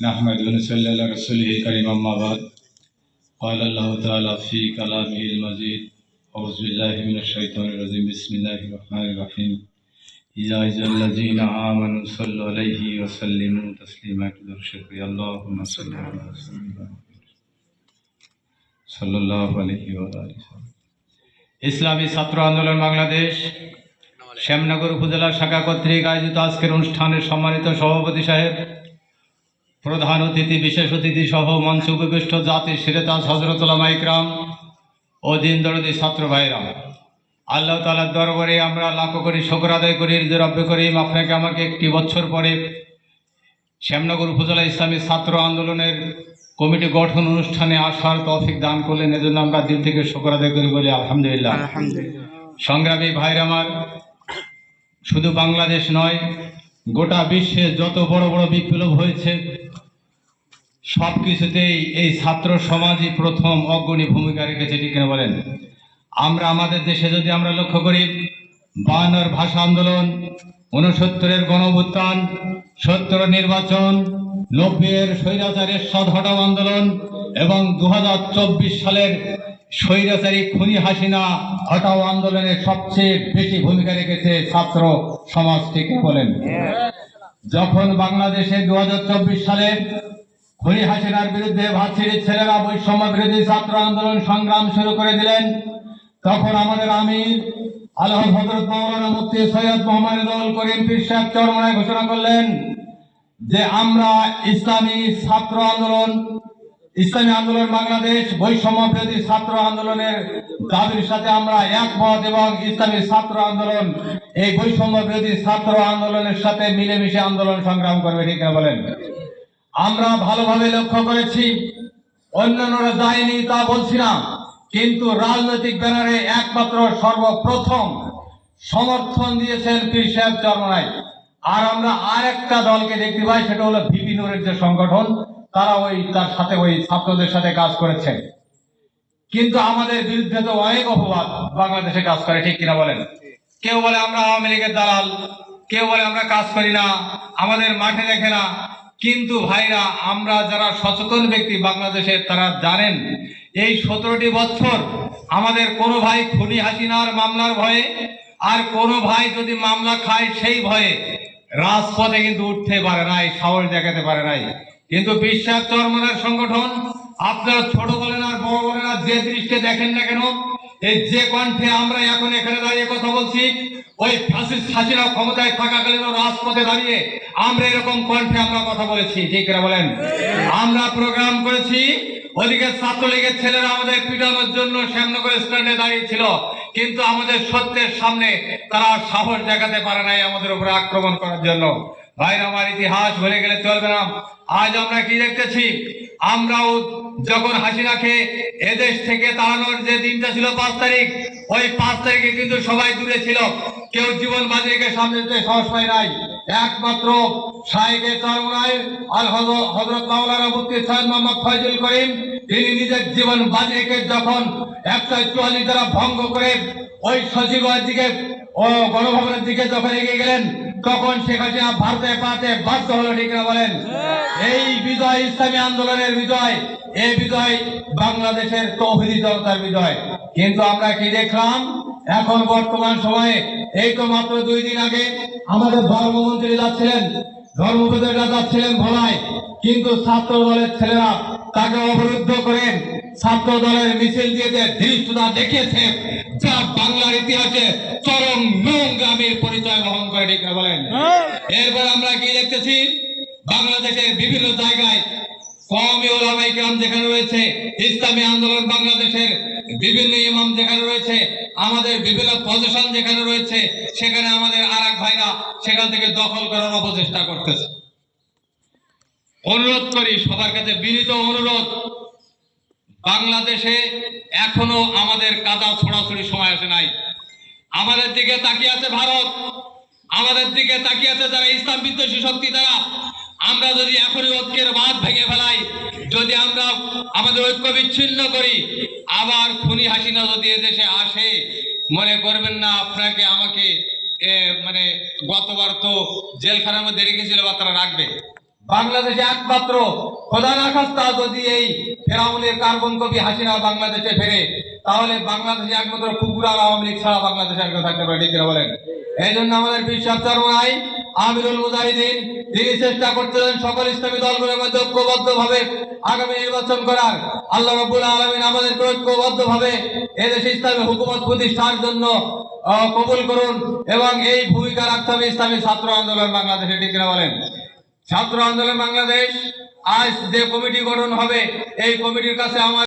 نحمد ونصلي على رسوله الكريم أما بعد قال الله تعالى في كلامه المجيد أعوذ بالله من الشيطان الرجيم بسم الله الرحمن الرحيم يا أيها الذين آمنوا صلوا عليه وسلموا تسليما كدر شكري اللهم صل على سيدنا محمد صلى الله عليه وآله وسلم ইসলামী ছাত্র আন্দোলন বাংলাদেশ শ্যামনগর উপজেলা শাখা কর্তৃক আয়োজিত আজকের অনুষ্ঠানের সম্মানিত সভাপতি সাহেব প্রধান অতিথি বিশেষ অতিথি সহ মঞ্চ উপবিষ্ট জাতির সিরেতাজ হজরতুল্লাহ ইকরাম ও দিন দরদি ছাত্র ভাইরা। আল্লাহ তালার দরবারে আমরা লাখো করি শকর আদায় করি যে রব্বে করিম আপনাকে আমাকে একটি বছর পরে শ্যামনগর উপজেলা ইসলামী ছাত্র আন্দোলনের কমিটি গঠন অনুষ্ঠানে আসার তৌফিক দান করলেন। এজন্য আমরা দিল থেকে শকর আদায় করি বলি আলহামদুলিল্লাহ। আলহামদুলিল্লাহ। সংগ্রামী ভাইর আমার শুধু বাংলাদেশ নয় গোটা বিশ্বে যত বড় বড় বিপ্লব হয়েছে, সব কিছুতেই এই ছাত্র সমাজই প্রথম অগ্রণী ভূমিকা রেখেছে, ঠিক বলেন? আমরা আমাদের দেশে যদি আমরা লক্ষ্য করি, বায়ান্নর ভাষা আন্দোলন উনসত্তরের গণভুত্থান সত্তর নির্বাচন, নব্বইয়ের স্বৈরাচারের সদ হটাও আন্দোলন এবং দু হাজার চব্বিশ সালের স্বৈরাচারী খুনি হাসিনা হটাও আন্দোলনের সবচেয়ে বেশি ভূমিকা রেখেছে ছাত্র সমাজ ঠিক বলেন। যখন বাংলাদেশে দু হাজার চব্বিশ সালে খুনি হাসিনার বিরুদ্ধে ভাতছিড়ির ছেলেরা বৈষম্য বিরোধী ছাত্র আন্দোলন সংগ্রাম শুরু করে দিলেন, তখন আমাদের আমির আল্লাহ রেজাউল করিম ঘোষণা করলেন যে আমরা ইসলামী ছাত্র আন্দোলন ইসলামী আন্দোলন বাংলাদেশ বৈষম্য ছাত্র আন্দোলনের দাবির সাথে আমরা একমত এবং ইসলামী ছাত্র আন্দোলন এই বৈষম্য ছাত্র আন্দোলনের সাথে মিলেমিশে আন্দোলন সংগ্রাম করবে, ঠিক না বলেন? আমরা ভালোভাবে লক্ষ্য করেছি, অন্যান্যরা যায়নি তা বলছি না, কিন্তু রাজনৈতিক ব্যানারে একমাত্র সর্বপ্রথম সমর্থন দিয়েছেন পীর সাহেব আর আমরা আর একটা দলকে দেখতে পাই, সেটা হলো ভিপি নুরের যে সংগঠন তারা ওই তার সাথে ওই ছাত্রদের সাথে কাজ করেছেন। কিন্তু আমাদের বিরুদ্ধে তো অনেক অপবাদ বাংলাদেশে কাজ করে, ঠিক কিনা বলেন? কেউ বলে আমরা আওয়ামী লীগের দালাল, কেউ বলে আমরা কাজ করি না, আমাদের মাঠে দেখে না। কিন্তু ভাইরা, আমরা যারা সচেতন ব্যক্তি বাংলাদেশের তারা জানেন, এই সতেরোটি বছর আমাদের কোনো ভাই খুনি হাসিনার মামলার ভয়ে, আর কোনো ভাই যদি মামলা খায় সেই ভয়ে রাজপথে কিন্তু উঠতে পারে নাই সাহস দেখাতে পারে নাই। কিন্তু বিশ্বাস চরমনার সংগঠন, আপনারা ছোট বলেন আর বড় বলেন আর যে দৃষ্টি দেখেন না কেন, এই যে কণ্ঠে আমরা এখন এখানে দাঁড়িয়ে কথা বলছি, ওই ফ্যাসিস্ট হাসিনা ক্ষমতায় থাকাকালীন রাজপথে দাঁড়িয়ে আমরা এরকম কণ্ঠে আমরা কথা বলেছি, ঠিক করে বলেন? আমরা প্রোগ্রাম করেছি, ওদিকে ছাত্রলীগের ছেলেরা আমাদের পিটানোর জন্য শ্যামনগর স্ট্যান্ডে দাঁড়িয়ে ছিল কিন্তু আমাদের সত্যের সামনে তারা সাহস দেখাতে পারে নাই আমাদের উপরে আক্রমণ করার জন্য। ভাইরা আমার ইতিহাস ভুলে গেলে চলবে না। আজ আমরা কি দেখতেছি? আমরাও যখন হাসিনাকে এদেশ থেকে তাড়ানোর যে দিনটা ছিল পাঁচ তারিখ, ওই পাঁচ তারিখে কিন্তু সবাই দূরে ছিল। কেউ জীবন বাজি সামনে যেতে সাহস পায় নাই। একমাত্র শাহেকে চরমনায় আর হজ- হজরত মাওলানা মুফতি সৈয়দ মোহাম্মদ ফয়জুল করিম, তিনি নিজের জীবন বাজি যখন একশো চুয়াল্লিশ দ্বারা ভঙ্গ করে ওই সচিবালয়ের দিকে ও গণভবনের দিকে যখন এগিয়ে গেলেন তখন শেখ হাসিনা ভারতে পাতে বাধ্য হলো ঠিক না বলেন? এই বিজয় ইসলামী আন্দোলনের বিজয় এই বিজয় বাংলাদেশের তৌহিদি জনতার বিজয়। কিন্তু আমরা কি দেখলাম? এখন বর্তমান সময়ে এই তো মাত্র দুই দিন আগে আমাদের ধর্মমন্ত্রী যাচ্ছিলেন ধর্মপ্রচাররা যাচ্ছিলেন ভোলায়। কিন্তু ছাত্র দলের ছেলেরা তাকে অবরুদ্ধ করেন ছাত্র দলের মিছিল দিয়ে ধৃষ্টতা দেখিয়েছে। যা বাংলার ইতিহাসে চরম নোংরামির পরিচয় বহন করে ঠিক না বলেন? এরপর আমরা কি দেখতেছি? বাংলাদেশের বিভিন্ন জায়গায় কওমি ওলামাই কেরাম যেখানে রয়েছে ইসলামী আন্দোলন বাংলাদেশের বিভিন্ন ইমাম যেখানে রয়েছে আমাদের বিভিন্ন পজিশন যেখানে রয়েছে সেখানে আমাদের আর ভাইরা সেখান থেকে দখল করার অপচেষ্টা করতেছে। অনুরোধ করি সবার কাছে বিনীত অনুরোধ বাংলাদেশে এখনও আমাদের কাদা ছড়াছড়ি সময় আসে নাই। আমাদের দিকে তাকিয়ে আছে ভারত। আমাদের দিকে তাকিয়ে আছে যারা ইসলাম বিদ্বেষী শক্তি দ্বারা আমরা যদি এখনই ঐক্যের বাঁধ ভেঙে ফেলাই, যদি আমরা আমাদের ঐক্য বিচ্ছিন্ন করি, আবার খুনি হাসিনা যদি এদেশে আসে, মনে করবেন না আপনাকে আমাকে মানে গতবার তো জেলখানার মধ্যে রেখেছিল বা তারা রাখবে। বাংলাদেশে একমাত্র খোদা না খাস্তা যদি এই ফেরাউনের কার্বন কবি হাসিনা বাংলাদেশে ফেরে, তাহলে বাংলাদেশে একমাত্র কুকুর আর আওয়ামী লীগ ছাড়া বাংলাদেশে আর থাকতে পারে, ঠিক বলেন? এই জন্য আমাদের বিশ্বাস চরমাই আমিরুল মুজাহিদিন, তিনি চেষ্টা করতেছেন সকল ইসলামী দলগুলোর মধ্যে ঐক্যবদ্ধ ভাবে আগামী নির্বাচন করার। আল্লাহ রাব্বুল আলামিন আমাদের ঐক্যবদ্ধ ভাবে এদেশে ইসলামী হুকুমত প্রতিষ্ঠার জন্য কবুল করুন এবং এই ভূমিকা রাখতে হবে ইসলামী ছাত্র আন্দোলন বাংলাদেশে, ঠিক বলেন? ছাত্র আন্দোলন বাংলাদেশ আজ যে কমিটি গঠন হবে এই কমিটির কাছে আমার